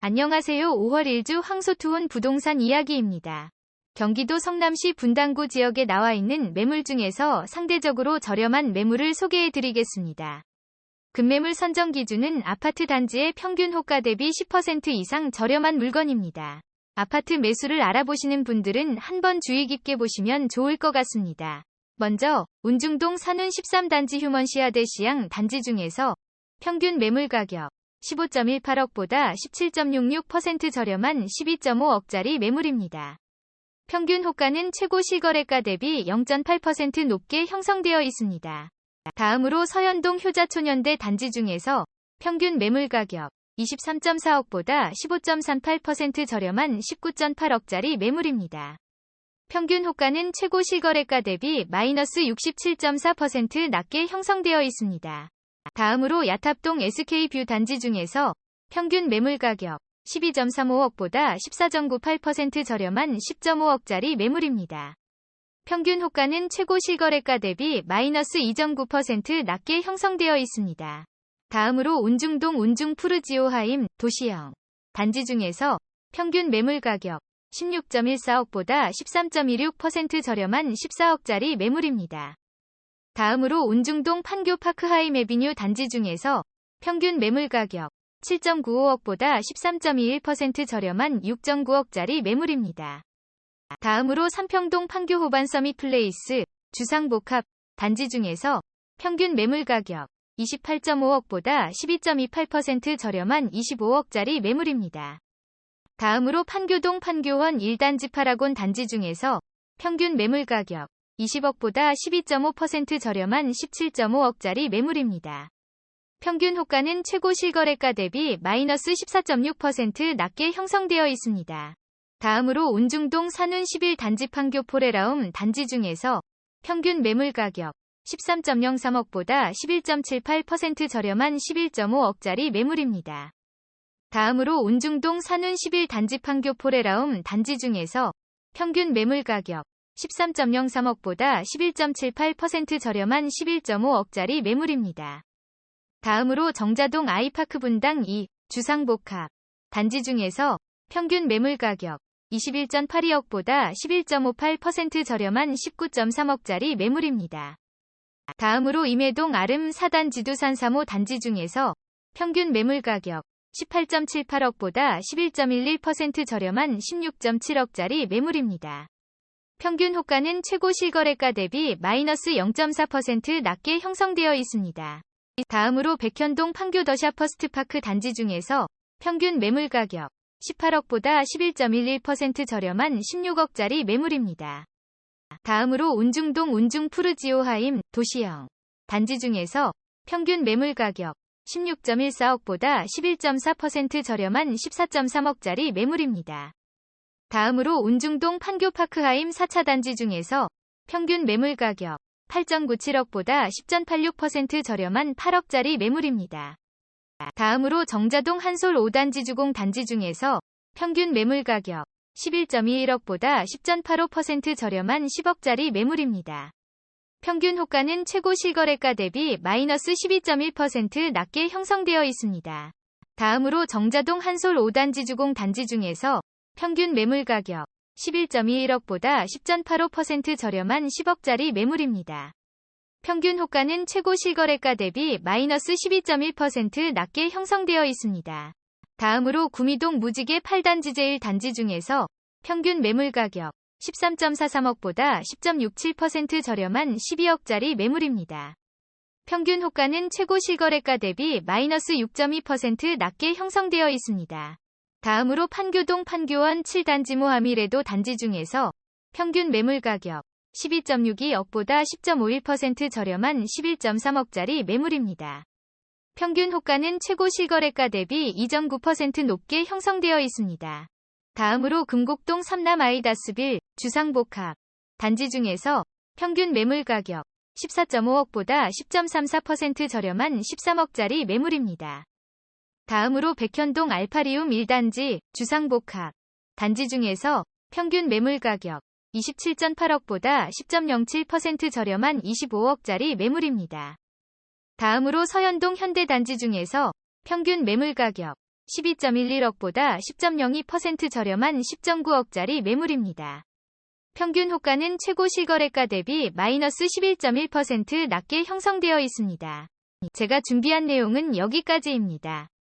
안녕하세요. 5월 1주 황소투혼 부동산 이야기입니다. 경기도 성남시 분당구 지역에 나와 있는 매물 중에서 상대적으로 저렴한 매물을 소개해 드리겠습니다. 급매물 선정 기준은 아파트 단지의 평균 호가 대비 10% 이상 저렴한 물건입니다. 아파트 매수를 알아보시는 분들은 한번 주의 깊게 보시면 좋을 것 같습니다. 먼저 운중동 산운 13단지 휴먼시아대 시양 단지 중에서 평균 매물 가격 15.18억보다 17.66% 저렴한 12.5억짜리 매물입니다. 평균 호가는 최고 실거래가 대비 0.8% 높게 형성되어 있습니다. 다음으로 서현동 효자초년대 단지 중에서 평균 매물 가격 23.4억보다 15.38% 저렴한 19.8억짜리 매물입니다. 평균 호가는 최고 실거래가 대비 마이너스 67.4% 낮게 형성되어 있습니다. 다음으로 야탑동 SK뷰 단지 중에서 평균 매물 가격 12.35억보다 14.98% 저렴한 10.5억짜리 매물입니다. 평균 호가는 최고 실거래가 대비 마이너스 2.9% 낮게 형성되어 있습니다. 다음으로 운중동 운중 푸르지오 하임 도시형 단지 중에서 평균 매물 가격 16.14억보다 13.16% 저렴한 14억짜리 매물입니다. 다음으로 운중동 판교 파크하임 에비뉴 단지 중에서 평균 매물 가격 7.95억보다 13.21% 저렴한 6.9억짜리 매물입니다. 다음으로 삼평동 판교 호반 서밋 플레이스 주상복합 단지 중에서 평균 매물 가격 28.5억보다 12.28% 저렴한 25억짜리 매물입니다. 다음으로 판교동 판교원 1단지 파라곤 단지 중에서 평균 매물 가격 20억보다 12.5% 저렴한 17.5억짜리 매물입니다. 평균 호가는 최고 실거래가 대비 마이너스 14.6% 낮게 형성되어 있습니다. 다음으로 운중동 산운 11 단지 판교 포레라움 단지 중에서 평균 매물 가격 13.03억보다 11.78% 저렴한 11.5억짜리 매물입니다. 다음으로 운중동 산운 11 단지 판교 포레라움 단지 중에서 평균 매물 가격 13.03억보다 11.78% 저렴한 11.5억짜리 매물입니다. 다음으로 정자동 아이파크 분당 2 주상복합 단지 중에서 평균 매물 가격 21.82억보다 11.58% 저렴한 19.3억짜리 매물입니다. 다음으로 임해동 아름 4단 지두산 3호 단지 중에서 평균 매물 가격 18.78억보다 11.11% 저렴한 16.7억짜리 매물입니다. 평균 호가는 최고 실거래가 대비 마이너스 0.4% 낮게 형성되어 있습니다. 다음으로 백현동 판교 더샤 퍼스트파크 단지 중에서 평균 매물 가격 18억보다 11.11% 저렴한 16억짜리 매물입니다. 다음으로 운중동 운중 푸르지오 하임 도시형 단지 중에서 평균 매물 가격 16.14억보다 11.4% 저렴한 14.3억짜리 매물입니다. 다음으로 운중동 판교파크 하임 4차 단지 중에서 평균 매물 가격 8.97억보다 10.86% 저렴한 8억짜리 매물입니다. 다음으로 정자동 한솔 5단지 주공 단지 중에서 평균 매물 가격 11.21억보다 10.85% 저렴한 10억짜리 매물입니다. 평균 호가는 최고 실거래가 대비 마이너스 12.1% 낮게 형성되어 있습니다. 다음으로 정자동 한솔 5단지 주공 단지 중에서 평균 매물 가격 11.21억보다 10.85% 저렴한 10억짜리 매물입니다. 평균 호가는 최고 실거래가 대비 마이너스 12.1% 낮게 형성되어 있습니다. 다음으로 구미동 무지개 8단지 제일 단지 중에서 평균 매물 가격 13.43억보다 10.67% 저렴한 12억짜리 매물입니다. 평균 호가는 최고 실거래가 대비 마이너스 6.2% 낮게 형성되어 있습니다. 다음으로 판교동 판교원 7단지 모하미레도 단지 중에서 평균 매물 가격 12.62억보다 10.51% 저렴한 11.3억짜리 매물입니다. 평균 호가는 최고 실거래가 대비 2.9% 높게 형성되어 있습니다. 다음으로 금곡동 삼남 아이다스빌 주상복합 단지 중에서 평균 매물 가격 14.5억보다 10.34% 저렴한 13억짜리 매물입니다. 다음으로 백현동 알파리움 1단지 주상복합 단지 중에서 평균 매물 가격 27.8억보다 10.07% 저렴한 25억짜리 매물입니다. 다음으로 서현동 현대단지 중에서 평균 매물 가격 12.11억보다 10.02% 저렴한 10.9억짜리 매물입니다. 평균 호가는 최고 실거래가 대비 마이너스 11.1% 낮게 형성되어 있습니다. 제가 준비한 내용은 여기까지입니다.